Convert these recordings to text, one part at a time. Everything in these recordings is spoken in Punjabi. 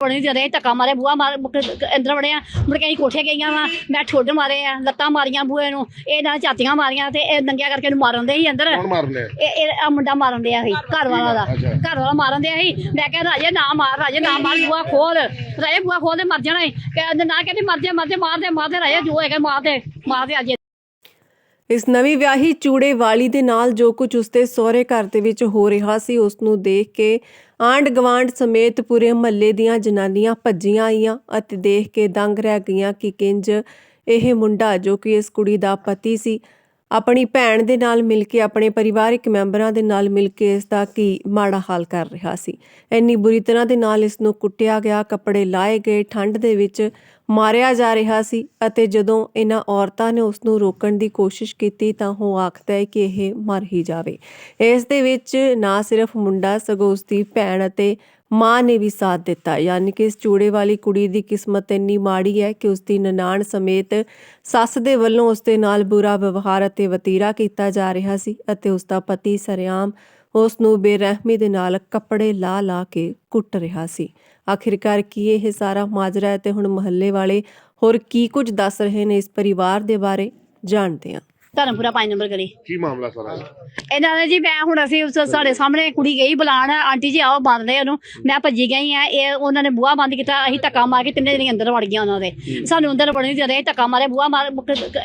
ਬਣੀ ਜਦੇ ਧੱਕਾ ਮਾਰੇ ਬੂਆ ਮਾਰ ਮੁੜ ਕੇ ਅੰਦਰ ਵੜਿਆ ਮੁੜ ਕੇ ਅਸੀਂ ਕੋਠੇ ਗਈਆਂ ਵਾ ਮੈਂ ਠੁੱਡ ਮਾਰੇ ਆ ਲੱਤਾਂ ਮਾਰੀਆਂ ਬੂਏ ਨੂੰ ਇਹ ਨਾਲ ਝਾਤੀਆਂ ਮਾਰੀਆਂ ਤੇ ਇਹ ਨੰਗਿਆ ਕਰਕੇ ਇਹਨੂੰ ਮਾਰਨ ਦੇ ਸੀ ਅੰਦਰ। ਕੌਣ ਮਾਰਨੇ ਇਹ ਇਹ ਆਹ ਮੁੰਡਾ ਮਾਰਨ ਡਿਆ ਸੀ ਘਰ ਵਾਲਾ ਦਾ। ਅੱਛਾ। ਘਰ ਵਾਲਾ ਮਾਰਨ ਡਿਆ ਸੀ। ਮੈਂ ਕਿਹਾ ਰਾਜੇ ਨਾ ਮਾਰ ਰਾਜੇ ਨਾ ਮਾਰ ਬੂਆ ਖੋਲ। ਰਾਜੇ ਬੂਆ ਖੋਲ ਦੇ ਮਰ ਜਾਣਾ ਏ। ਕਹਿੰਦੇ ਨਾ ਕਹਿੰਦੇ ਮਰ ਜਾ ਮਰ ਜਾ ਮਾਰ ਦੇ ਮਾਰ ਦੇ ਰਾਜੇ ਜੋ ਹੈਗਾ ਮਾਰ ਦੇ ਮਾਰ ਦੇ ਅਜੇ। ਇਸ ਨਵੀਂ ਵਿਆਹੀ ਚੂੜੇ ਵਾਲੀ ਦੇ ਨਾਲ ਜੋ ਕੁਝ ਉਸਦੇ ਸਹੁਰੇ ਘਰ ਦੇ ਵਿੱਚ ਹੋ ਰਿਹਾ ਸੀ ਉਸ ਨੂੰ ਦੇਖ ਕੇ ਆਂਡ ਗਵਾਂਡ ਸਮੇਤ ਪੂਰੇ ਮਹੱਲੇ ਦੀਆਂ ਜਨਾਨੀਆਂ ਭੱਜੀਆਂ ਆਈਆਂ ਅਤੇ ਦੇਖ ਕੇ ਦੰਗ ਰਹਿ ਗਈਆਂ ਕਿ ਕਿੰਜ ਇਹ ਮੁੰਡਾ ਜੋ ਕਿ ਇਸ ਕੁੜੀ ਦਾ ਪਤੀ ਸੀ ਆਪਣੀ ਭੈਣ ਦੇ ਨਾਲ ਮਿਲ ਕੇ, ਆਪਣੇ ਪਰਿਵਾਰਕ ਮੈਂਬਰਾਂ ਦੇ ਨਾਲ ਮਿਲ ਕੇ ਇਸ ਦਾ ਕੀ ਮਾੜਾ ਹਾਲ ਕਰ ਰਿਹਾ ਸੀ। ਇੰਨੀ ਬੁਰੀ ਤਰ੍ਹਾਂ ਦੇ ਨਾਲ ਇਸ ਨੂੰ ਕੁੱਟਿਆ ਗਿਆ, ਕੱਪੜੇ ਲਾਏ ਗਏ, ਠੰਡ ਦੇ ਵਿੱਚ ਮਾਰਿਆ ਜਾ ਰਿਹਾ ਸੀ ਅਤੇ ਜਦੋਂ ਇਹਨਾਂ ਔਰਤਾਂ ਨੇ ਉਸ ਨੂੰ ਰੋਕਣ ਦੀ ਕੋਸ਼ਿਸ਼ ਕੀਤੀ ਤਾਂ ਉਹ ਆਖਦਾ ਹੈ ਕਿ ਇਹ ਮਰ ਹੀ ਜਾਵੇ। ਇਸ ਦੇ ਵਿੱਚ ਨਾ ਸਿਰਫ ਮੁੰਡਾ, ਸਗੋਂ ਉਸ ਦੀ ਭੈਣ ਅਤੇ ਮਾਂ ਨੇ ਵੀ ਸਾਥ ਦਿੱਤਾ। ਯਾਨੀ ਕਿ ਇਸ ਚੂੜੇ ਵਾਲੀ ਕੁੜੀ ਦੀ ਕਿਸਮਤ ਇੰਨੀ ਮਾੜੀ ਹੈ ਕਿ ਉਸ ਦੀ ਨਨਾਣ ਸਮੇਤ ਸੱਸ ਦੇ ਵੱਲੋਂ ਉਸ ਦੇ ਨਾਲ ਬੁਰਾ ਵਿਵਹਾਰ ਅਤੇ ਵਤੀਰਾ ਕੀਤਾ ਜਾ ਰਿਹਾ ਸੀ ਅਤੇ ਉਸ ਦਾ ਪਤੀ ਸਰਿਆਮ ਉਸ ਨੂੰ ਬੇਰਹਿਮੀ ਦੇ ਨਾਲ ਕੱਪੜੇ ਲਾ ਲਾ ਕੇ ਕੁੱਟ ਰਿਹਾ ਸੀ। ਆਖਿਰਕਾਰ ਕੀ ਇਹ ਸਾਰਾ ਮਾਜਰਾ ਹੈ ਤੇ ਹੁਣ ਮਹੱਲੇ ਵਾਲੇ ਹੋਰ ਕੀ ਕੁਝ ਦੱਸ ਰਹੇ ਨੇ ਇਸ ਪਰਿਵਾਰ ਦੇ ਬਾਰੇ? ਜਾਣਦੇ ਹਾਂ। ਧਰਮਪੁਰਾ 5 ਨੰਬਰ ਗਲੀ। ਕੀ ਮਾਮਲਾ ਸਾਰਾ? ਇਹਨਾਂ ਨੇ ਜੀ ਮੈਂ ਹੁਣ ਅਸੀਂ ਉਸ ਸਾਡੇ ਸਾਹਮਣੇ ਕੁੜੀ ਗਈ ਬੁਲਾਣ ਆਂਟੀ ਜੀ ਆਓ ਬੰਦ ਲੈ ਉਹਨੂੰ। ਮੈਂ ਭੱਜੀ ਗਈ ਆ। ਇਹ ਉਹਨਾਂ ਨੇ ਬੂਹਾ ਬੰਦ ਕੀਤਾ। ਅਸੀਂ ਧੱਕਾ ਮਾਰ ਕੇ ਤਿੰਨੇ ਜਣੇ ਅੰਦਰ ਵੜ ਗਈਆਂ ਉਹਨਾਂ ਦੇ। ਸਾਨੂੰ ਅੰਦਰ ਵੜਨ ਨਹੀਂ ਦੇ ਧੱਕਾ ਮਾਰੇ ਬੂਹਾ ਮਾਰ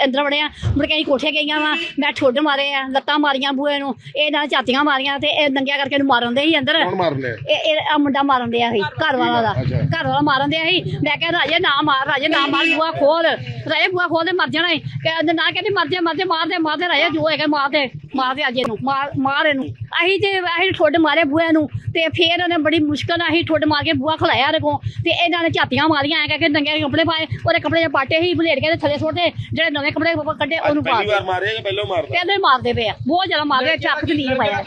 ਅੰਦਰ ਵੜਿਆ। ਮੁੜ ਕੇ ਅਸੀਂ ਕੋਠੇ ਗਈਆਂ ਵਾ। ਮੈਂ ਠੁੱਡ ਮਾਰੇ ਆ ਲੱਤਾਂ ਮਾਰੀਆਂ ਬੂਹੇ ਨੂੰ। ਇਹ ਨਾਲ ਝਾਤੀਆਂ ਮਾਰੀਆਂ ਤੇ ਇਹ ਨੰਗਿਆ ਕਰਕੇ ਇਹਨੂੰ ਮਾਰਨ ਦੇ ਸੀ ਅੰਦਰ। ਇਹ ਇਹ ਆਹ ਮੁੰਡਾ ਮਾਰਨ ਡਿਆ ਸੀ ਘਰ ਵਾਲਾ ਦਾ। ਘਰ ਵਾਲਾ ਮਾਰਨ ਡਿਆ ਸੀ। ਮੈਂ ਕਿਹਾ ਰਾਜੇ ਨਾ ਮਾਰ ਰਾਜੇ ਨਾ ਮਾਰ ਬੂਆ ਖੋਲ। ਰਾਜੇ ਬੂਆ ਖੋਲ ਦੇ ਮਰ ਜਾਣਾ। ਕਹਿੰਦੇ ਨਾ ਕਹਿੰਦੇ ਮਰ ਜਾ ਮਰ ਜਾ ਮਾਰ ਦੇ ਮਾਰ ਦੇ ਰਾਜੇ ਜੋ ਹੈਗਾ ਮਾਰ ਦੇ ਮਾਰ ਦੇ ਅਜੇ ਨੂੰ ਮਾਰ ਮਾਰ ਇਹਨੂੰ। ਅਸੀਂ ਤੇ ਅਸੀਂ ਠੁੱਡ ਮਾਰੇ ਬੂਏ ਨੂੰ ਤੇ ਫੇਰ ਉਹਨੇ ਬੜੀ ਮੁਸ਼ਕਲ ਨਾਲ ਅਸੀਂ ਠੁੱਡ ਮਾਰ ਕੇ ਬੂਆ ਖਲਾਇਆ ਰਗੋਂ ਤੇ ਇਹਨਾਂ ਨੇ ਝਾਤੀਆਂ ਮਾਰੀਆਂ ਐ ਕਰਕੇ ਨੰਗੇ ਕੱਪੜੇ ਪਾਏ ਉਹਦੇ ਕੱਪੜੇ ਦੇ ਪਾਟੇ ਹੀ ਬਲੇਡ ਕੇ ਥੱਲੇ ਸੁੱਟਦੇ ਜਿਹੜੇ ਨਵੇਂ ਕੱਪੜੇ ਕੱਢੇ ਉਹਨੂੰ ਪਾ ਪਹਿਲੀ ਵਾਰ ਮਾਰਿਆ ਜਾਂ ਪਹਿਲਾਂ ਮਾਰਦਾ? ਕਹਿੰਦੇ ਮਾਰਦੇ ਪਏ ਆ ਬਹੁਤ ਜ਼ਿਆਦਾ ਮਾਰਦੇ ਚੱਕ ਤੇ ਨੀਰ ਪਾਇਆ।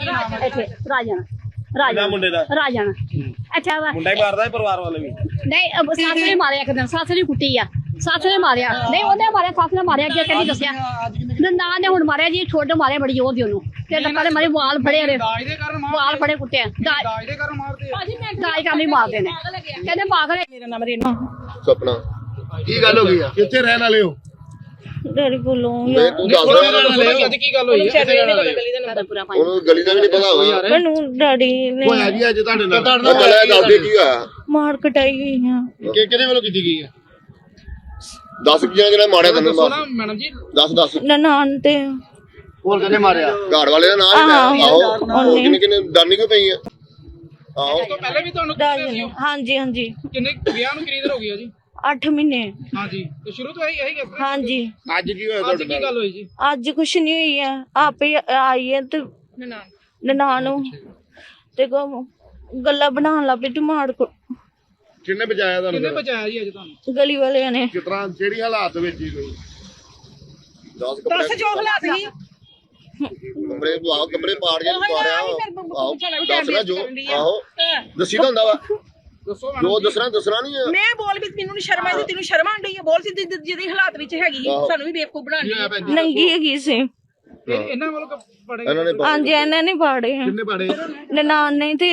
ਇੱਥੇ ਰਾਜਨ ਰਾਜਨ ਮੁੰਡੇ ਦਾ? ਰਾਜਨ ਅੱਛਾ ਵਾ। ਮੁੰਡਾ ਹੀ ਮਾਰਦਾ ਪਰਿਵਾਰ ਵਾਲੇ ਵੀ? ਨਹੀਂ ਅਬ ਸੱਸ ਨੇ ਮਾਰਿਆ ਇੱਕ ਦਿਨ ਸੱਸ ਨੇ ਕੁੱਟੀ ਆ। ਸੱਸ ਨੇ ਮਾਰਿਆ। ਨਹੀਂ ਉਹਨੇ ਮਾਰਿਆ ਸੱਸ ਨੇ ਮਾਰਿਆ ਅੱਗੇ ਕਹਿੰਦੀ ਦੱਸਿਆ। ਨਾ ਨਾ ਨੇ ਹੁਣ ਮਾਰਿਆ ਜੀ ਛੋਟੇ ਮਾਰੇ ਬੜੀ ਜ਼ੋਰ ਦੀ ਉਹਨੂੰ। ਤੇ ਲੱਕਾਂ ਦੇ ਮਾਰੇ ਵਾਲ ਫੜੇ ਮਾਰ ਵਾਲ ਫੜੇ ਕੁੱਟੇ ਆ। ਦਾਜ ਦਾਜ ਦੇ ਕਾਰਨ ਮਾਰਦੇ ਆ। ਦਾਜ ਕਰਨ ਲਈ ਮਾਰਦੇ ਨੇ? ਕਹਿੰਦੇ ਪਾਗਲ ਹੈ। ਮੇਰਾ ਨਾਮ ਰੇਨਾ। ਸੁਪਨਾ ਕੀ ਗੱਲ ਹੋ ਗਈ ਆ? ਕਿੱਥੇ ਰਹਿਣ ਵਾਲੇ ਹੋ? ਡੈਡੀ ਬੋਲੋ ਤੂੰ ਦੱਸ ਕੀ ਗੱਲ ਹੋਈ ਹੈ? ਉਹਨੂੰ ਗਲੀ ਦਾ ਵੀ ਨਹੀਂ ਪਤਾ ਹੋਗਾ ਮੈਨੂੰ ਡੈਡੀ ਨੇ ਹੋਇਆ ਜੀ ਅੱਜ ਤੁਹਾਡੇ ਨਾਲ? ਚੱਲਿਆ ਦੱਸ ਦੇ ਕੀ ਹੋਇਆ? ਮਾਰ ਕਟਾਈ ਗਈ ਆ। ਕਿ ਕਿਹਦੇ ਵੱਲੋਂ ਕੀਤੀ ਗਈ ਹੈ ਦੱਸ ਕੀ ਜਿਹੜਾ ਮਾਰਿਆ ਤੈਨੂੰ ਦੱਸੋ ਮੈਡਮ ਜੀ। ਦੱਸ ਦੱਸ। ਨਨਾਣ ਤੇ। ਹੋਰ ਕਿਹਨੇ ਮਾਰਿਆ? ਘਰ ਵਾਲੇ ਦਾ ਨਾਮ ਹੀ। ਲੈ ਆਹੋ, ਉਹਨੇ। ਕਿੰਨੇ ਕਿੰਨੇ ਦਾਨੀ ਕਿਉਂ ਪਈ ਆ? ਆਹੋ। ਪਹਿਲੇ ਵੀ ਤੁਹਾਨੂੰ ਡੈਡੀ ਕਿਹਾ ਸੀ ਨੇ ਹਾਂਜੀ ਹਾਂਜੀ। ਕਿੰਨੇ ਵਿਆਹ ਨੂੰ ਕਿੰਨੀ ਦੇਰ ਹੋ ਗਈ ਆ ਜੀ? 8 ਮਹੀਨੇ। ਹਾਂਜੀ। ਤੇ ਸ਼ੁਰੂ ਤੋਂ ਇਹੀ ਇਹੀ ਗੱਲ ਹਾਂਜੀ। ਅੱਜ ਕੀ ਹੋਇਆ ਅੱਜ ਕੀ ਗੱਲ ਹੋਈ ਜੀ? ਅੱਜ ਕੁਛ ਨਹੀਂ ਹੋਈ ਆ। ਆਪੇ ਆਈ ਹੈ ਤੇ ਨਾ ਨਨਾਣ ਨੂੰ। ਤੇ ਗੱਲਾਂ ਬਣਾਉਣ ਲੱਗ ਪਈ ਟਮਾੜ ਕੋ ਕਿੰਨੇ ਬਚਾਇਆ ਤੁਹਾਨੂੰ ਕਿੰਨੇ ਫਿਰ? ਬਚਾਇਆ ਜੀ ਅੱਜ ਤੁਹਾਨੂੰ? ਗਲੀ ਵਾਲਿਆਂ ਨੇ। ਕਿਸ ਤਰ੍ਹਾਂ ਜਿਹੜੀ ਹਾਲਾਤ ਵਿੱਚ ਹੀ ਕੋਈ 10 ਕੱਪੜੇ ਜੋ ਹਾਲਾਤ ਸੀ। ਕਮਰੇ ਆਹੋ ਕਮਰੇ ਪਾੜ ਕੇ ਪਾੜਿਆ। ਆਹੋ ਦੱਸਣਾ ਜੋ ਆਹੋ ਦੱਸੀ ਤਾਂ ਹੁੰਦਾ ਵਾ। ਦੱਸੋ ਜੋ ਦੱਸਣਾ ਦੱਸਣਾ ਨਹੀਂ ਆ। ਮੈਂ ਬੋਲ ਵੀ ਤੈਨੂੰ ਨੀ ਸ਼ਰਮ ਆਈ ਤੈਨੂੰ ਸ਼ਰਮ ਆਂਦੀ ਹੈ ਬੋਲ ਸੀ ਜਿ- ਜਿਹਦੀ ਹਾਲਾਤ ਵਿੱਚ ਹੈਗੀ ਸੀ। ਸਾਨੂੰ ਵੀ ਬੇਵਕੂਫ ਬਣਾਉਣੀ ਹੈ ਨੰਗੀ ਹੈਗੀ ਸੀ। ਇਹ- ਇਹਨਾਂ ਵੱਲੋਂ ਪੜੇ ਨੇ ਹਾਂਜੀ ਇਹਨਾਂ ਨੇ ਪਾੜੇ ਕਿੰਨੇ ਪਾੜੇ? ਨਨਾਣ ਨੇ ਤੇ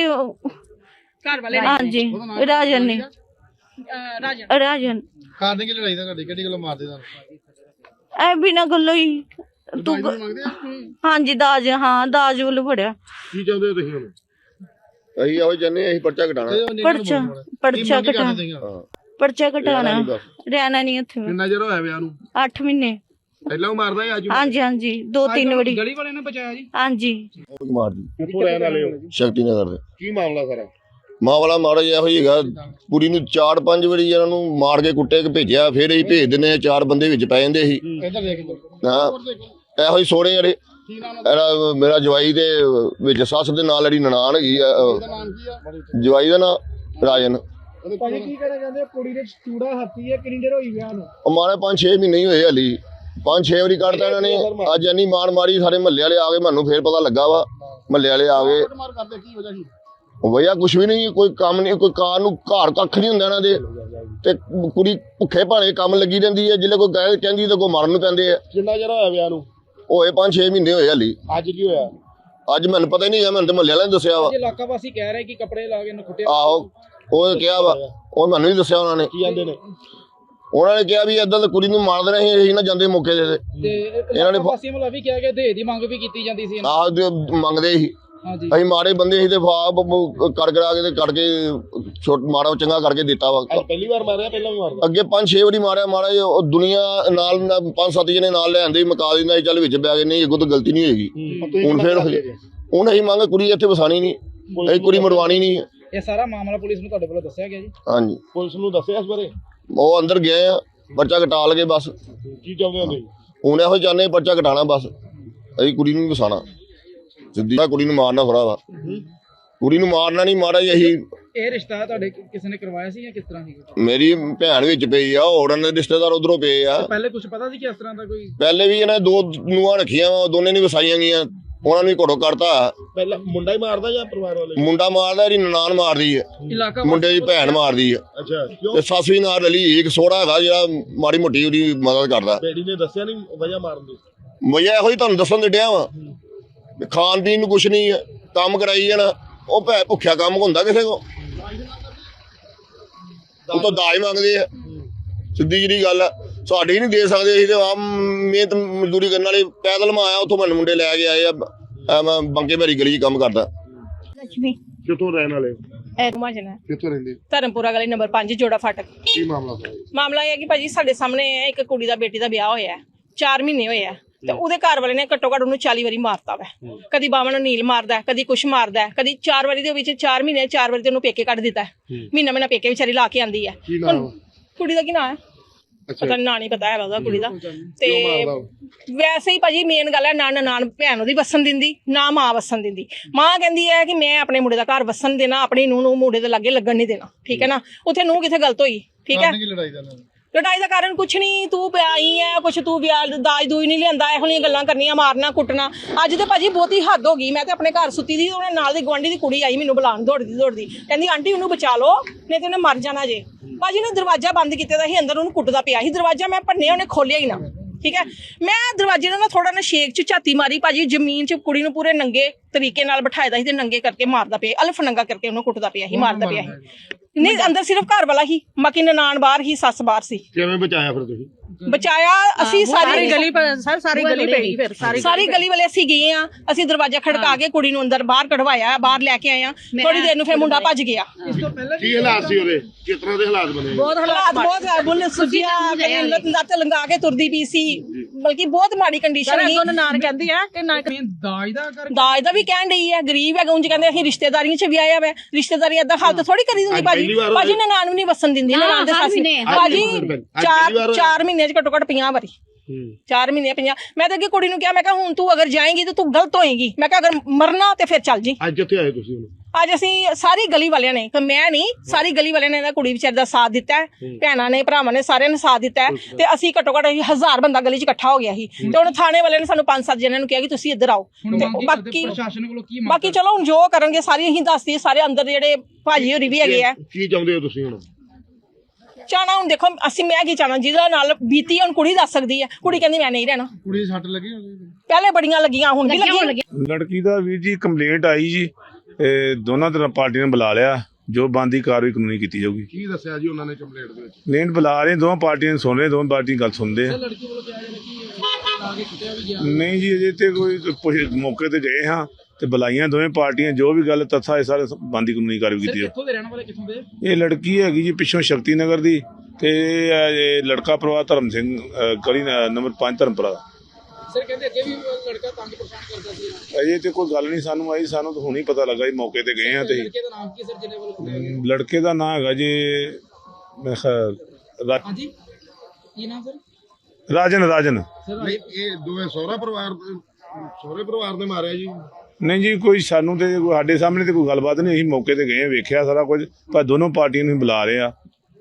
ਘਰ ਵਾਲੇ ਹਾਂਜੀ। ਰਾਜਨ ਨੇ। ਅਹ, ਰਾਜਨ। ਰਾਜਨ। ਕਾਰਨ ਕੀ ਲੜਾਈ ਦਾ ਤੁਹਾਡੀ? ਕਿਹੜੀ ਗੱਲੋਂ ਮਾਰਦੇ ਤੁਹਾਨੂੰ? ਐ ਬਿਨਾ ਗੱਲੋਂ ਹੀ ਤੂੰ ਹਾਂਜੀ ਦਾਜ ਹਾਂ ਦਾਜ ਵੱਲ ਫੜਿਆ। ਕੀ ਚਾਹੁੰਦੇ ਹੋ ਤੁਸੀਂ ਹੁਣ? ਅਸੀਂ ਆਓ ਜੰਨੇ ਅਸੀਂ ਪਰਚਾ ਘਟਾਣਾ ਪਰਚਾ ਪਰਚਾ। ਰਹਿਣਾ ਨਹੀਂ ਇੱਥੇ ਕਿੰਨਾ ਚਿਰ ਹੋਇਆ ਵਿਆਹ ਨੂੰ? 8 ਮਹੀਨੇ। ਪਹਿਲਾਂ ਉਹ ਮਾਰਦਾ ਹੈ ਅੱਜ ਹਾਂਜੀ ਹਾਂਜੀ। ਦੋ ਤਿੰਨ ਵਾਰੀ। ਗਲੀ ਵਾਲਿਆਂ ਨੇ ਬਚਾਇਆ ਜੀ। ਹਾਂਜੀ। ਕੁਮਾਰ ਜੀ। ਕਿੱਥੋਂ ਰਹਿਣ ਵਾਲੇ ਹੋ? ਸ਼ਕਤੀ ਨਗਰ ਦੇ। ਕੀ ਮਾਮਲਾ ਸਾਰਾ? ਮਾਮਲਾ ਮਾੜਾ ਜਿਹਾ ਇਹੋ ਹੀ ਹੈਗਾ ਪੂਰੀ ਨੂੰ ਚਾਰ ਪੰਜ ਵਾਰੀ ਇਹਨਾਂ ਨੂੰ ਮਾਰ ਕੇ ਕੁੱਟੇ ਕੇ ਭੇਜਿਆ ਫਿਰ ਅਸੀਂ ਭੇਜ ਦਿੰਦੇ ਆ ਚਾਰ ਬੰਦੇ ਵਿੱਚ ਪੈ ਜਾਂਦੇ ਸੀ ਇੱਧਰ ਦੇਖ ਹਾਂ। ਇਹੋ ਹੀ ਸੋਹਣੇ ਜਿਹੜੇ ਇਹਦਾ ਮੇਰਾ ਜਵਾਈ ਦੇ ਵਿੱਚ ਸੱਸ ਦੇ ਨਾਲ ਜਿਹੜੀ ਨਨਾਣ ਹੈਗੀ ਆ ਜਵਾਈ ਦਾ ਨਾਮ ਰਾਜਨ। ਭਾਜੀ ਕੀ ਕਹਿਣਾ ਚਾਹੁੰਦੇ ਕੁੜੀ ਦੇ ਚੂੜਾ ਹੱਥੀ ਹੈ ਕਿੰਨੀ ਦੇਰ ਹੋਈ ਵਿਆਹ ਨੂੰ? ਉਹ ਮਾਰੇ 5-6 ਮਹੀਨੇ ਹੀ ਹੋਏ ਹਲੀ। 5-6 ਵਾਰੀ ਕੱਢਤਾ ਇਹਨਾਂ ਨੇ। ਅੱਜ ਇੰਨੀ ਮਾਰ ਮਾਰੀ ਸਾਰੇ ਮਹੱਲੇ ਵਾਲੇ ਆ ਗਏ ਮੈਨੂੰ ਫੇਰ ਪਤਾ ਲੱਗਾ ਵਾ। ਮਹੱਲੇ ਵਾਲੇ ਆ ਗਏ। ਮਾਰ ਕਰਦੇ ਕੀ ਵਜ੍ਹਾ ਭਈਆ ਕੁਛ ਵੀ ਨਹੀਂ ਕੋਈ ਕੰਮ ਨਹੀਂ ਕੋਈ ਕਾਰ ਨੂੰ ਘਰ ਕੱਖ ਨਹੀਂ ਹੁੰਦਾ ਇਹਨਾਂ ਦੇ। ਤੇ ਕੁੜੀ ਭੁੱਖੇ ਭਾਣੇ ਕੰਮ ਲੱਗੀ ਰਹਿੰਦੀ ਹੈ ਜਿੱਲੇ ਕੋਈ ਕਹੇ ਕਹਿੰਦੀ ਤਾਂ ਕੋਈ ਮਰਨ ਨੂੰ ਪੈਂਦੇ ਆ। ਕਿੰਨਾ ਚਿਰ ਹੋਇਆ ਵਿਆਹ ਨੂੰ? ਹੋਏ 5-6 ਮਹੀਨੇ ਹੋਏ ਹਲੀ। ਅੱਜ ਕੀ ਹੋਇਆ? ਅੱਜ ਮੈਨੂੰ ਪਤਾ ਹੀ ਨਹੀਂ ਹੈ ਮੈਨੂੰ ਤੇ ਮਹੱਲੇ ਵਾਲਿਆਂ ਨੇ ਦੱਸਿਆ ਵਾ। ਇਲਾਕਾ ਵਾਸੀ ਕਹਿ ਰਹੇ ਕਿ ਕੱਪੜੇ ਲਾ ਕੇ ਇਹਨੂੰ ਕੁੱਟਿਆ। ਆਹੋ ਉਹ ਕਿਹਾ ਵਾ ਉਹ ਮੈਨੂੰ ਨਹੀਂ ਦੱਸਿਆ ਉਹਨਾਂ ਨੇ। ਕੀ ਆਂਦੇ ਨੇ? ਉਹਨਾਂ ਨੇ ਕਿਹਾ ਵੀ ਏਦਾਂ ਤਾਂ ਕੁੜੀ ਨੂੰ ਮਾਰ ਦੇਣਾ ਸੀ ਅਸੀਂ ਨਾ ਜਾਂਦੇ ਮੌਕੇ ਦੇ ਤੇ ਇਹਨਾਂ ਨੇ ਵਾਸੀਆਂ ਵੱਲੋਂ ਵੀ ਕਿਹਾ ਗਿਆ ਦੇ ਦੀ ਮੰਗ ਵੀ ਕੀਤੀ ਜਾਂਦੀ ਸੀ ਆਹ ਮੰਗਦੇ ਸੀ। ਅਸੀਂ ਮਾੜੇ ਬੰਦੇ ਸੀ ਤੇ ਫਾਬ ਕਰ ਕਰਾ ਕੇ ਤੇ ਕੱਢ ਕੇ ਛੋਟ ਮਾੜਾ ਚੰਗਾ ਕਰਕੇ ਦਿੱਤਾ ਵਾ ਅੱਜ ਪਹਿਲੀ ਵਾਰ ਮਾਰਿਆ ਪਹਿਲਾਂ ਵੀ ਮਾਰਦਾ? ਅੱਗੇ ਪੰਜ ਛੇ ਵਾਰੀ ਮਾਰਿਆ ਮਾੜਾ ਉਹ ਦੁਨੀਆ ਨਾਲ ਨਾ ਪੰਜ ਸੱਤ ਜਣੇ ਨਾਲ ਲੈ ਆਂਦੇ ਮੁਕਾ ਦਿੰਦਾ ਚੱਲ ਵਿੱਚ ਬੈ ਗਏ ਨਹੀਂ ਅੱਗੋਂ ਤਾਂ ਗਲਤੀ ਨਹੀਂ ਹੋਏਗੀ। ਹੁਣ ਫੇਰ ਹੁਣ ਅਸੀਂ ਮੰਗ ਕੁੜੀ ਇੱਥੇ ਵਸਾਣੀ ਨਹੀਂ ਅਸੀਂ ਕੁੜੀ ਮਰਵਾਣੀ ਨਹੀਂ। ਇਹ ਸਾਰਾ ਮਾਮਲਾ ਪੁਲਿਸ ਨੂੰ ਤੁਹਾਡੇ ਵੱਲੋਂ ਦੱਸਿਆ ਗਿਆ ਜੀ? ਹਾਂਜੀ। ਪੁਲਿਸ ਨੂੰ ਦੱਸਿਆ ਇਸ ਬਾਰੇ? ਉਹ ਅੰਦਰ ਗਏ ਆ ਪਰਚਾ ਕਟਾ ਲਗੇ ਬਸ। ਕੀ ਚਾਹੁੰਦੇ ਹੋ ਤੁਸੀਂ? ਹੁਣ ਇਹੋ ਚਾਹੁੰਦੇ ਪਰਚਾ ਕਟਾਣਾ ਬਸ। ਅਸੀਂ ਕੁੜੀ ਨੂੰ ਵਸਾਣਾ ਸਿੱਧੀ ਕੁੜੀ ਨੂੰ ਮਾਰਨਾ ਥੋੜਾ ਵਾ। ਕੁੜੀ ਨੂੰ ਮਾਰਨਾ ਨਹੀਂ ਮਾਰਾ ਜੀ ਅਸੀਂ ਇਹ ਰਿਸ਼ਤਾ ਤੁਹਾਡੇ ਕਿਸੇ ਨੇ ਕਰਵਾਇਆ ਸੀ ਜਾਂ ਕਿਸ ਤਰ੍ਹਾਂ ਸੀ? ਮੇਰੀ ਭੈਣ ਵਿੱਚ ਪਈ ਆ ਹੋਰਾਂ ਦੇ ਰਿਸ਼ਤੇਦਾਰ ਉਧਰੋਂ ਪਏ ਆ। ਪਹਿਲੇ ਕੁਝ ਪਤਾ ਸੀ ਕਿ ਇਸ ਤਰ੍ਹਾਂ ਦਾ ਕੋਈ? ਪਹਿਲੇ ਵੀ ਇਹਨਾਂ ਦੋ ਨੂੰਹਾਂ ਰੱਖੀਆਂ ਵਾ ਉਹ ਦੋਨੇ ਨਹੀਂ ਵਸਾਈਆਂ ਗਈਆਂ ਉਹਨਾਂ ਨੂੰ ਵੀ ਘੜੋ ਕਰਤਾ। ਪਹਿਲਾਂ ਮੁੰਡਾ ਹੀ ਮਾਰਦਾ ਜਾਂ ਪਰਿਵਾਰ ਵਾਲੇ? ਮੁੰਡਾ ਮਾਰਦਾ ਇਹਦੀ ਨਨਾਣ ਮਾਰਦੀ ਹੈ ਇਲਾਕਾ ਮੁੰਡੇ ਦੀ ਭੈਣ ਮਾਰਦੀ ਹੈ ਅੱਛਾ ਤੇ ਸੱਸ ਵੀ ਨਾਲ ਰਲੀ ਇੱਕ ਸੋਹਰਾ ਹੈਗਾ ਜਿਹੜਾ ਮਾੜੀ ਮੋਟੀ ਉਹਦੀ ਮਦਦ ਕਰਦਾ। ਬੇੜੀ ਨੇ ਦੱਸਿਆ ਨਹੀਂ ਵਜ੍ਹਾ ਮਾਰਨ ਦੀ? ਮਜ਼ਾ ਇਹੋ ਹੀ ਤੁਹਾਨੂੰ ਦੱਸਣ ਦੇ ਡਿਆ ਵੀ। ਖਾਣ ਪੀਣ ਨੂੰ ਕੁਛ ਨਹੀਂ ਹੈ ਕੰਮ ਕਰਾਈ ਜਾਣਾ। ਉਹ ਭੈ ਭੁੱਖਿਆ ਕੰਮ ਹੁੰਦਾ ਕਿਸੇ ਕੋ ਉਹ ਤਾਂ ਦਾਜ ਮੰਗਦੇ ਆ। ਸਿੱਧੀ ਜਿਹੜੀ ਗੱਲ ਆ। ਸਾਡੇ ਹੀ ਨਹੀਂ ਦੇ ਸਕਦੇ ਅਸੀਂ ਤੇ ਆ ਮਿਹਨਤ ਮਜ਼ਦੂਰੀ ਕਰਨ ਵਾਲੇ ਪੈਦਲ ਮੈਂ ਆਇਆ ਉੱਥੋਂ ਮੈਨੂੰ ਮੁੰਡੇ ਲੈ ਕੇ ਆਏ ਆ। ਮੈਂ ਬੰਕੇ ਭੈਰੀ ਗਲੀ 'ਚ ਕੰਮ ਕਰਦਾ। ਲక్ష్ਮੀ ਕਿੱਥੋਂ ਰਹਿਣ ਵਾਲੇ ਹੋ? ਐ ਮਜਨਾ ਕਿੱਥੋਂ ਰਹਿੰਦੇ ਧਰਮਪੁਰਾ ਗਲੀ ਨੰਬਰ 5 ਜੋੜਾ ਫਾਟਕ। ਕੀ ਮਾਮਲਾ ਹੈ ਮਾਮਲਾ ਇਹ ਹੈ ਕਿ ਭਾਜੀ ਸਾਡੇ ਸਾਹਮਣੇ ਇੱਕ ਕੁੜੀ ਦਾ ਬੇਟੀ ਦਾ ਵਿਆਹ ਹੋਇਆ। ਹੈ 4 ਮਹੀਨੇ ਹੋਏ ਆ। ਤੇ ਉਹਦੇ ਘਰ ਵਾਲੇ ਨੇ ਘੱਟੋ ਘੱਟ ਉਹਨੂੰ 40 ਵਾਰੀ ਮਾਰਤਾ ਵੈ। ਕਦੀ ਬਾਵਾਂ ਨੂੰ ਨੀਲ ਮਾਰਦਾ ਕਦੀ ਕੁਛ ਮਾਰਦਾ ਕਦੀ 4 ਵਾਰੀ ਦੇ ਵਿੱਚ 4 ਮਹੀਨੇ 4 ਵਾਰੀ ਤੇ ਉਹਨੂੰ ਪੇਕੇ ਕੱਢ ਦਿੱਤਾ। ਮਹੀਨਾ ਮਹੀਨਾ ਪੇਕੇ ਵਿਚਾਰੀ ਲਾ ਕੇ ਆਂਦੀ ਹੈ। ਕੁੜੀ ਦਾ ਕੀ ਨਾਮ ਹੈ? ਪਤਾ ਨੀ, ਨਾਂ ਨਹੀਂ ਪਤਾ ਹੈ ਉਹਦਾ ਕੁੜੀ ਦਾ। ਤੇ ਵੈਸੇ ਹੀ ਭਾਜੀ ਮੇਨ ਗੱਲ ਹੈ ਨਾ ਨਾਨ ਭੈਣ ਉਹਦੀ ਵਸਣ ਦਿੰਦੀ ਨਾ ਮਾਂ ਵਸਣ ਦਿੰਦੀ। ਮਾਂ ਕਹਿੰਦੀ ਹੈ ਕਿ ਮੈਂ ਆਪਣੇ ਮੁੰਡੇ ਦਾ ਘਰ ਵਸਣ ਦੇਣਾ ਆਪਣੀ ਨੂੰਹ ਨੂੰ ਮੁੰਡੇ ਦੇ ਲਾਗੇ ਲੱਗਣ ਨਹੀਂ ਦੇਣਾ। ਠੀਕ ਹੈ ਨਾ? ਉੱਥੇ ਨੂੰਹ ਕਿੱਥੇ ਗਲਤ ਹੋਈ? ਠੀਕ ਹੈ? ਲੜਾਈ ਦਾ ਕਾਰਨ ਕੁਛ ਨਹੀਂ, ਤੂੰ ਪਿਆਈ ਐ, ਕੁਛ ਤੂੰ ਵਿਆਹ ਦਾਜ ਦੂਜ ਨਹੀਂ ਲਿਆਂਦਾ, ਇਹੋ ਜਿਹੀਆਂ ਗੱਲਾਂ ਕਰਨੀਆਂ, ਮਾਰਨਾ, ਕੁੱਟਣਾ। ਅੱਜ ਤੇ ਭਾਜੀ ਬਹੁਤੀ ਹੱਦ ਹੋ ਗਈ, ਮੈਂ ਤੇ ਆਪਣੇ ਘਰ ਸੁੱਤੀ ਦੀ ਉਹਨੇ ਨਾਲ ਦੀ ਗਵਾਂਢੀ ਦੀ ਕੁੜੀ ਆਈ ਮੈਨੂੰ ਬੁਲਾਉਣ, ਦੌੜਦੀ ਦੌੜਦੀ। ਕਹਿੰਦੀ, ਆਂਟੀ, ਉਹਨੂੰ ਬਚਾ ਲਓ, ਨਹੀਂ ਤੇ ਉਹਨੇ ਮਰ ਜਾਣਾ ਜੇ। ਭਾਜੀ ਨੇ ਦਰਵਾਜ਼ਾ ਬੰਦ ਕੀਤਾ ਦਾ ਸੀ ਅੰਦਰ ਉਹਨੂੰ ਕੁੱਟਦਾ ਪਿਆ ਸੀ। ਦਰਵਾਜ਼ਾ ਮੈਂ ਭੰਨਿਆ, ਉਹਨੇ ਖੋਲਿਆ ਹੀ ਨਾ। ਠੀਕ ਹੈ ਮੈਂ ਦਰਵਾਜ਼ੇ ਨਾਲ ਨਾ ਥੋੜਾ ਨਾ ਸ਼ੇਕ ਚ ਝਾਤੀ ਮਾਰੀ, ਭਾਜੀ ਜ਼ਮੀਨ 'ਚ ਕੁੜੀ ਨੂੰ ਪੂਰੇ ਨੰਗੇ ਤਰੀਕੇ ਨਾਲ ਬਿਠਾਇਦਾ ਸੀ ਤੇ ਨੰਗੇ ਕਰਕੇ ਮਾਰਦਾ ਪਿਆ ਅਲਫ ਨੰਗਾ ਕਰਕੇ ਉਹਨੂੰ ਕੁੱਟਦਾ ਪਿਆ ਸੀ, ਮਾਰਦਾ ਪਿਆ ਸੀ। ਨਹੀਂ, ਅੰਦਰ ਸਿਰਫ ਘਰ ਵਾਲਾ ਹੀ, ਬਾਕੀ ਨਨਾਣ ਬਾਹਰ ਹੀ, ਸੱਸ ਬਾਹਰ ਸੀ। ਕਿਵੇਂ ਬਚਾਇਆ ਫਿਰ ਤੁਸੀਂ? ਬਚਾਇਆ ਅਸੀਂ ਸਾਰੀ ਗਲੀ ਸਰ ਸਾਰੀ ਗਲੀ ਪਈ ਫਿਰ ਸਾਰੀ ਗਲੀ ਵਾਲੇ ਅਸੀਂ ਗਏ ਆ ਅਸੀਂ ਦਰਵਾਜ਼ਾ ਖੜਕਾ ਕੇ ਕੁੜੀ ਨੂੰ ਅੰਦਰ ਬਾਹਰ ਕਢਵਾਇਆ ਬਾਹਰ ਲੈ ਕੇ ਆਏ ਆ। ਥੋੜੀ ਦੇਰ ਨੂੰ ਫਿਰ ਮੁੰਡਾ ਭੱਜ ਗਿਆ। ਇਸ ਤੋਂ ਪਹਿਲਾਂ ਕੀ ਹਾਲਾਤ ਸੀ ਉਹਦੇ? ਕਿਸ ਤਰ੍ਹਾਂ ਦੇ ਹਾਲਾਤ ਬਣੇ? ਬਹੁਤ ਹਾਲਾਤ ਬਹੁਤ ਬੁੱਲ ਸੁਜਿਆ ਲੱਤ ਲੱਤ ਲੰਗਾ ਕੇ ਤੁਰਦੀ ਪਈ ਸੀ। ਬਲਕਿ ਬਹੁਤ ਮਾੜੀ ਕੰਡੀਸ਼ਨ ਸੀ। ਨਾਨ ਕਹਿੰਦੀ ਆ ਕਿ ਨਾ ਦਾਜ ਦਾ ਕਰ ਦਾਜ ਦਾ ਵੀ ਕਹਿਣ ਡਈ ਹੈ ਗਰੀਬ ਹੈ ਉਂਝ ਕਹਿੰਦੇ ਅਸੀਂ ਰਿਸ਼ਤੇਦਾਰੀਆਂ ਚ ਵੀ ਆਇਆ ਵਾ। ਰਿਸ਼ਤੇਦਾਰੀ ਏਦਾਂ ਹਾਲਤ ਥੋੜੀ ਕਰੀ ਦਿੰਦੀ ਭਾਜੀ। ਭਾਜੀ ਨਨਾਣ ਵੀ ਨਹੀਂ ਵਸਣ ਦਿੰਦੀ ਨਾ, ਨਨਾਣ ਦੇ ਸਾਸੀ। ਮਹੀਨੇ, ਹਰ ਭਾਜੀ ਮਹੀਨੇ। ਚਾਰ ਚਾਰ ਮਹੀਨੇ ਚ ਘੱਟੋ ਘੱਟ 50 ਵਾਰੀ। ਹੂੰ। 4 ਮਹੀਨੇ 50 ਮੈਂ ਤਾਂ ਅੱਗੇ ਕੁੜੀ ਨੂੰ ਕਿਹਾ ਮੈਂ ਕਿਹਾ ਹੁਣ ਤੂੰ ਅਗਰ ਜਾਏਂਗੀ ਤਾਂ ਤੂੰ ਗਲਤ ਹੋਏਗੀ। ਮੈਂ ਕਿਹਾ ਅਗਰ ਮਰਨਾ ਤੇ ਫਿਰ ਚੱਲ ਜੀ। ਅੱਜ ਕਿੱਥੇ ਆਏ ਤੁਸੀਂ ਹੁਣ? ਅੱਜ ਅਸੀਂ ਸਾਰੀ ਗਲੀ ਵਾਲਿਆਂ ਨੇ ਕਿ ਮੈਂ ਨਹੀਂ ਸਾਰੀ ਗਲੀ ਵਾਲਿਆਂ ਨੇ ਇਹਦਾ ਕੁੜੀ ਵਿਚਾਰੀ ਦਾ ਸਾਥ ਦਿੱਤਾ ਹੈ। ਭੈਣਾਂ ਨੇ ਭਰਾਵਾਂ ਨੇ ਸਾਰਿਆਂ ਨੇ ਸਾਥ ਦਿੱਤਾ ਹੈ। ਤੇ ਅਸੀਂ ਘੱਟੋ ਘੱਟ ਅਸੀਂ ਹਜ਼ਾਰ ਬੰਦਾ ਗਲੀ 'ਚ ਇਕੱਠਾ ਹੋ ਗਿਆ ਸੀ। ਤੇ ਹੁਣ ਥਾਣੇ ਵਾਲਿਆਂ ਨੇ ਸਾਨੂੰ ਪੰਜ ਸੱਤ ਜਣਿਆਂ ਨੂੰ ਕਿਹਾ ਕਿ ਤੁਸੀਂ ਇੱਧਰ ਆਓ। ਤੇ ਬਾਕੀ ਪ੍ਰਸ਼ਾਸਨ ਕੋਲੋਂ ਕੀ ਮੰਗ ਬਾਕੀ ਚਲੋ ਹੁਣ ਜੋ ਕਰਨਗੇ ਸਾਰੀ ਅਸੀਂ ਦੱਸਦੀ ਸਾਰੇ ਅੰਦਰ ਜਿਹੜੇ ਭਾਜੀ ਹੋਰੀ ਵੀ ਹੈਗੇ ਆ। ਕੀ ਚਾਹੁੰਦੇ ਹੋ ਤੁਸੀਂ ਹੁਣ? ਚਾਹਣਾ ਹੁਣ ਦੇਖੋ ਅਸੀਂ ਮੈਂ ਕੀ ਚਾਹਣਾ ਜਿਹਦਾ ਨਾਲ ਬੀਤੀ ਹੁਣ ਕੁੜੀ ਦੱਸ ਸਕਦੀ ਹੈ ਕੁੜੀ ਕਹਿੰਦੀ ਮੈਂ ਨਹੀਂ ਰਹਿਣਾ। ਕੁੜੀ ਸੱਟ ਲੱਗੀ ਪਹਿਲੇ ਬੜੀਆਂ ਲੱਗੀਆਂ ਹੁਣ ਵੀ ਲੱਗਿਆ ਲੜਕੀ ਦਾ ਵੀਰ ਜੀ ਕੰਪਲੇਂਟ ਆਈ ਜੀ ਇਹ ਦੋਨਾਂ ਤਰ੍ਹਾਂ ਪਾਰਟੀਆਂ ਨੇ ਬੁਲਾ ਲਿਆ ਜੋ ਬੰਦੀ ਕਾਰਵਾਈ ਕਾਨੂੰਨੀ ਕੀਤੀ ਜਾਊਗੀ। ਕੀ ਦੱਸਿਆ ਜੀ ਉਹਨਾਂ ਨੇ ਕੰਪਲੇਂਟ ਦੇ ਵਿੱਚ? ਕੰਪਲੇਂਟ ਬੁਲਾ ਰਹੇ ਦੋਵਾਂ ਪਾਰਟੀਆਂ ਨੂੰ ਸੁਣ ਰਹੇ ਦੋਵਾਂ ਪਾਰਟੀ ਗੱਲ ਸੁਣਦੇ ਆ। ਲੜਕੀ ਵੱਲੋਂ ਕਿਹਾ ਜਾਂਦਾ ਕਿ ਲਾ ਕੇ ਕੁੱਟਿਆ ਵੀ ਗਿਆ। ਨਹੀਂ ਜੀ ਅਜੇ ਤੇ ਕੋਈ ਮੌਕੇ ਤੇ ਗਏ ਹਾਂ। ਤੇ ਬੁਲਾਈਆਂ ਦੋਵੇਂ ਪਾਰਟੀਆਂ ਜੋ ਵੀ ਗੱਲ ਤੱਥਾ ਇਹ ਸਾਰੇ ਬੰਦੀ ਕਾਨੂੰਨੀ ਕਾਰਵਾਈ ਕੀਤੀ ਹੈ ਕਿੱਥੋਂ ਦੇ ਰਹਿਣ ਵਾਲੇ ਕਿੱਥੋਂ ਦੇ? ਇਹ ਲੜਕੀ ਹੈਗੀ ਜੀ ਪਿੱਛੋਂ ਸ਼ਕਤੀ ਨਗਰ ਦੀ ਤੇ ਇਹ ਲੜਕਾ ਪਰਿਵਾਰ ਧਰਮ ਸਿੰਘ ਗਲੀ ਨ- ਨੰਬਰ 5 ਧਰਮਪੁਰਾ ਦਾ। ਸਰ ਕਹਿੰਦੇ ਅੱਗੇ ਵੀ ਲੜਕਾ ਤੰਗ ਪਰੇਸ਼ਾਨ ਕਰਦਾ ਸੀ। ਅਜੇ ਤੇ ਕੋਈ ਗੱਲ ਨਹੀਂ ਸਾਨੂੰ ਆਈ ਸਾਨੂੰ ਤਾਂ ਹੁਣੀ ਪਤਾ ਲੱਗਾ ਜੀ ਮੌਕੇ ਤੇ ਗਏ ਹਾਂ ਤੇ। ਲੜਕੇ ਦਾ ਨਾਮ ਕੀ ਸਰ ਜਿਹਨੇ ਵੱਲੋਂ ਗਿਆ? ਲੜਕੇ ਦਾ ਨਾਂ ਹੈਗਾ ਜੀ ਮੈਂ ਖਿਆਲ ਹਾਂਜੀ। ਕੀ ਨਾਮ ਸਰ? ਰਾਜਨ ਰਾਜਨ। ਇਹ ਦੋਵੇਂ ਸਹੁਰਾ ਪਰਿਵਾਰ ਸਹੁਰੇ ਪਰਿਵਾਰ ਨੇ ਮਾਰਿਆ ਜੀ। ਨਹੀਂ ਜੀ ਕੋਈ ਸਾਨੂੰ ਤੇ ਕੋਈ ਸਾਡੇ ਸਾਹਮਣੇ ਤੇ ਕੋਈ ਗੱਲਬਾਤ ਨਹੀਂ ਅਸੀਂ ਮੌਕੇ ਤੇ ਗਏ ਵੇਖਿਆ ਸਾਰਾ ਕੁਝ ਪਰ ਦੋਨੋਂ ਪਾਰਟੀਆਂ ਨੂੰ ਬੁਲਾ ਰਹੇ ਆ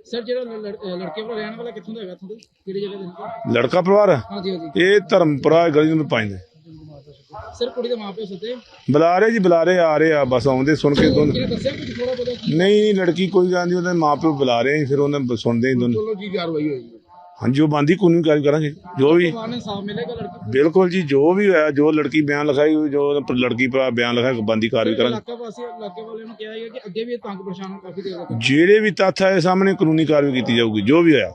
ਸਰ ਜਿਹੜਾ ਲੜ- ਲੜ- ਲੜਕੇ ਵੱਲੋਂ ਰਹਿਣ ਵਾਲਾ ਕਿੱਥੋਂ ਦਾ ਹੈਗਾ ਦੇ? ਕਿਹੜੀ ਜਗ੍ਹਾ ਦੇ ਲੜਕਾ ਪਰਿਵਾਰ? ਹਾਂਜੀ ਹਾਂਜੀ। ਇਹ ਧਰਮਪੁਰਾ ਗਲੀ ਨੰਬਰ 5 ਦੇ। ਸਰ ਕੁੜੀ ਦੇ ਮਾਪੇ ਸੱਦੇ ਬੁਲਾ ਰਹੇ ਜੀ ਬੁਲਾ ਰਹੇ ਆ ਰਹੇ ਆ ਬਸ ਆਉਂਦੇ ਸੁਣ ਕੇ ਦੋਨੋਂ। ਨਹੀਂ ਲੜਕੀ ਕੋਈ ਨਹੀਂ ਉਹਦੇ ਮਾਪੇ ਬੁਲਾ ਰਹੇ ਫਿਰ ਉਹਨਾਂ ਸੁਣਦੇ ਹੀ ਦੋਨੋਂ। ਚਲੋ ਕੀ ਕਾਰਵਾਈ ਹੋਏਗੀ ਹਾਂਜੀ ਉਹ ਬੰਦੀ ਕਾਨੂੰਨੀ ਕਾਰਵਾਈ ਕਰਾਂਗੇ ਜੋ ਵੀ। ਬਿਲਕੁਲ ਜੀ ਜੋ ਵੀ ਹੋਇਆ ਜੋ ਲੜਕੀ ਬਿਆਨ ਲਿਖਾਈ ਜੋ ਲੜਕੀ ਭਰਾ ਬਿਆਨ ਲਿਖਾਇਆ ਬੰਦੀ ਕਾਰਵਾਈ ਕਰਾਂਗੇ। ਇਲਾਕਾ ਵਾਸੀ ਇਲਾਕੇ ਵਾਲਿਆਂ ਨੂੰ ਕਿਹਾ ਹੈ ਕਿ ਅੱਗੇ ਵੀ ਇਹ ਤੰਗ ਪਰੇਸ਼ਾਨ ਕਾਫੀ ਦੇਰ ਤੱਕ ਜਿਹੜੇ ਵੀ ਤੱਥ ਆਏ ਸਾਹਮਣੇ ਕਾਨੂੰਨੀ ਕਾਰਵਾਈ ਕੀਤੀ ਜਾਊਗੀ ਜੋ ਵੀ ਹੋਇਆ।